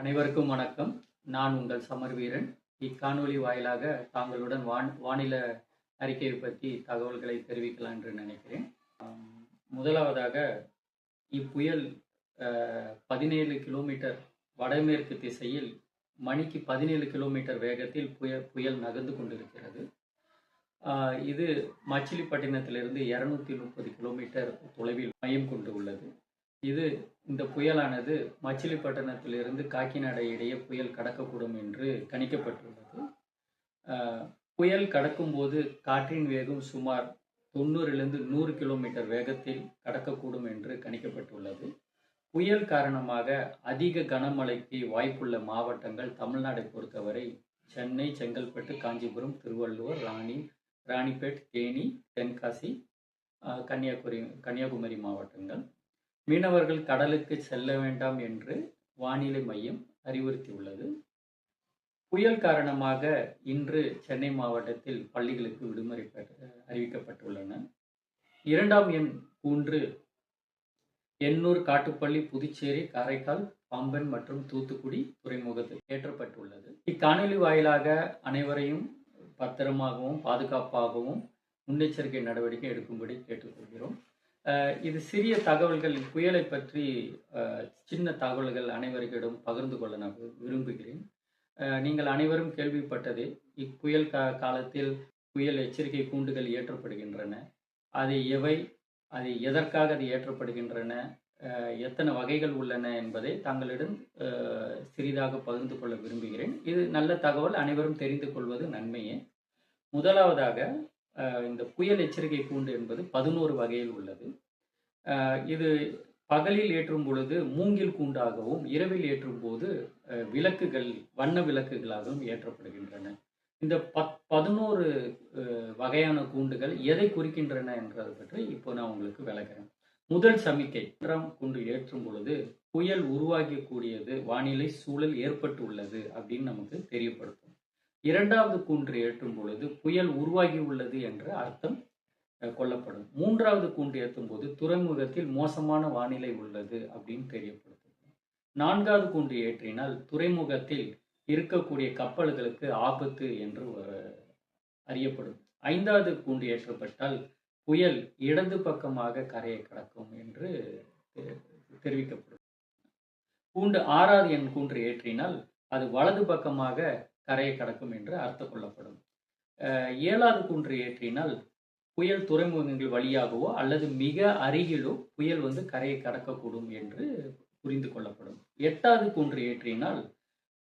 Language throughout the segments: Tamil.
அனைவருக்கும் வணக்கம். நான் உங்கள் சமர் வீரன். இக்காணொலி வாயிலாக தாங்களுடன் வான் வானில அறிக்கையை பற்றி தகவல்களை தெரிவிக்கலாம் என்று நினைக்கிறேன். முதலாவதாக இப்புயல் பதினேழு கிலோமீட்டர் வடமேற்கு திசையில் மணிக்கு பதினேழு கிலோமீட்டர் வேகத்தில் புயல் புயல் நகர்ந்து கொண்டிருக்கிறது. இது மச்சிலிப்பட்டினத்திலிருந்து இரநூத்தி முப்பது கிலோமீட்டர் தொலைவில் மையம் கொண்டு உள்ளது. இது இந்த புயலானது மச்சிலிப்பட்டினத்திலிருந்து காக்கிநாடை இடையே புயல் கடக்கக்கூடும் என்று கணிக்கப்பட்டுள்ளது. புயல் கடக்கும்போது காற்றின் வேகம் சுமார் தொண்ணூறிலிருந்து நூறு கிலோமீட்டர் வேகத்தில் கடக்கக்கூடும் என்று கணிக்கப்பட்டுள்ளது. புயல் காரணமாக அதிக கனமழைக்கு வாய்ப்புள்ள மாவட்டங்கள் தமிழ்நாடை பொறுத்தவரை சென்னை செங்கல்பட்டு காஞ்சிபுரம் திருவள்ளூர் ராணி ராணிப்பேட் தேனி தென்காசி கன்னியாகுமரி கன்னியாகுமரி மாவட்டங்கள். மீனவர்கள் கடலுக்கு செல்ல வேண்டாம் என்று வானிலை மையம் அறிவுறுத்தியுள்ளது. புயல் காரணமாக இன்று சென்னை மாவட்டத்தில் பள்ளிகளுக்கு விடுமுறை பெற்ற- அறிவிக்கப்பட்டுள்ளன. இரண்டாம் எண் கூன்று எண்ணூர் காட்டுப்பள்ளி புதுச்சேரி காரைக்கால் பாம்பன் மற்றும் தூத்துக்குடி துறைமுகத்தில் ஏற்றப்பட்டுள்ளது. இக்காணொலி வாயிலாக அனைவரையும் பத்திரமாகவும் பாதுகாப்பாகவும் முன்னெச்சரிக்கை நடவடிக்கை எடுக்கும்படி கேட்டுக்கொள்கிறோம். இது சிறிய தகவல்கள் புயலை பற்றி சின்ன தகவல்கள் அனைவரிடம் பகிர்ந்து கொள்ள நான் விரும்புகிறேன். நீங்கள் அனைவரும் கேள்விப்பட்டதே இப்புயல் கா காலத்தில் புயல் எச்சரிக்கை கூண்டுகள் ஏற்றப்படுகின்றன அது எவை அது எதற்காக அது ஏற்றப்படுகின்றன எத்தனை வகைகள் உள்ளன என்பதை தங்களிடம் சிறிதாக பகிர்ந்து கொள்ள விரும்புகிறேன். இது நல்ல தகவல் அனைவரும் தெரிந்து கொள்வது நன்மையே. முதலாவதாக இந்த புயல் எச்சரிக்கை கூண்டு என்பது பதினோரு வகையில் உள்ளது. இது பகலில் ஏற்றும் பொழுது மூங்கில் கூண்டாகவும் இரவில் ஏற்றும் போது விளக்குகள் வண்ண விளக்குகளாகவும் ஏற்றப்படுகின்றன. இந்த பத் பதினோரு வகையான கூண்டுகள் எதை குறிக்கின்றன என்றதை பற்றி இப்போ நான் உங்களுக்கு விளக்குறேன். முதல் சமிக்கை ஒன்றாம் கூண்டு ஏற்றும் பொழுது புயல் உருவாகக்கூடியது வானிலை சூழல் ஏற்பட்டு உள்ளது அப்படின்னு நமக்கு தெரியப்படுத்தும். இரண்டாவது கூன்று ஏற்றும் பொழுது புயல் உருவாகி உள்ளது என்ற அர்த்தம் கொள்ளப்படும். மூன்றாவது கூண்டு ஏற்றும் போது துறைமுகத்தில் மோசமான வானிலை உள்ளது அப்படின்னு தெரியப்படுத்தும். நான்காவது கூண்டு ஏற்றினால் துறைமுகத்தில் இருக்கக்கூடிய கப்பல்களுக்கு ஆபத்து என்று அறியப்படும். ஐந்தாவது கூண்டு ஏற்றப்பட்டால் புயல் இடது பக்கமாக கரையை கடக்கும் என்று தெ- தெரிவிக்கப்படும். கூண்டு ஆறாவது எண் கூன்று ஏற்றினால் அது வலது பக்கமாக கரையை கடக்கும் என்று அர்த்தம் கொள்ளப்படும் ஏழாவது குன்று ஏற்றினால் புயல் துறைமுகங்கள் வழியாகவோ அல்லது மிக அருகிலோ புயல் வந்து கரையை கடக்கக்கூடும் என்று புரிந்து கொள்ளப்படும். எட்டாவது குன்று ஏற்றினால்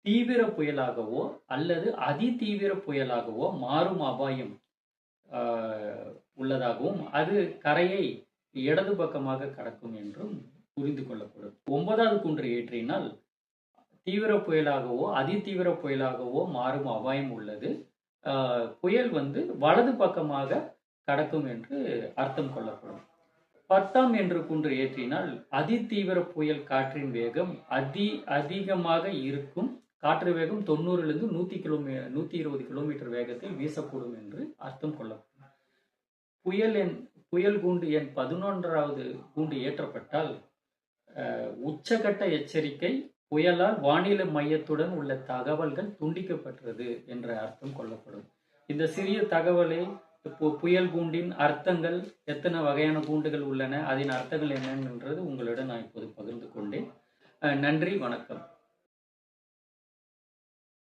தீவிர புயலாகவோ அல்லது அதிதீவிர புயலாகவோ மாறும் அபாயம் உள்ளதாகவும் அது கரையை இடது பக்கமாக கடக்கும் என்றும் புரிந்து கொள்ளப்படும். ஒன்பதாவது குன்று ஏற்றினால் தீவிர புயலாகவோ அதிதீவிர புயலாகவோ மாறும் அபாயம் உள்ளது. புயல் வந்து வலது பக்கமாக கடக்கும் என்று அர்த்தம் கொள்ளப்படும். பத்தாம் என்று குன்று ஏற்றினால் அதிதீவிர புயல் காற்றின் வேகம் அதி அதிகமாக இருக்கும். காற்று வேகம் தொண்ணூறிலிருந்து நூத்தி கிலோமீ நூத்தி இருபது கிலோமீட்டர் வேகத்தில் வீசக்கூடும் என்று அர்த்தம் கொள்ளப்படும். புயல் எண் புயல் கூண்டு எண் பதினொன்றாவது கூண்டு ஏற்றப்பட்டால் உச்சகட்ட எச்சரிக்கை புயலால் வானிலை மையத்துடன் உள்ள தகவல்கள் துண்டிக்கப்பட்டது என்ற அர்த்தம் கொள்ளப்படும். இந்த சிறிய தகவலை இப்போ புயல் கூண்டின் அர்த்தங்கள் எத்தனை வகையான கூண்டுகள் உள்ளன அதன் அர்த்தங்கள் என்னன்றது உங்களிடம் நான் இப்போது பகிர்ந்து கொண்டேன். நன்றி வணக்கம்.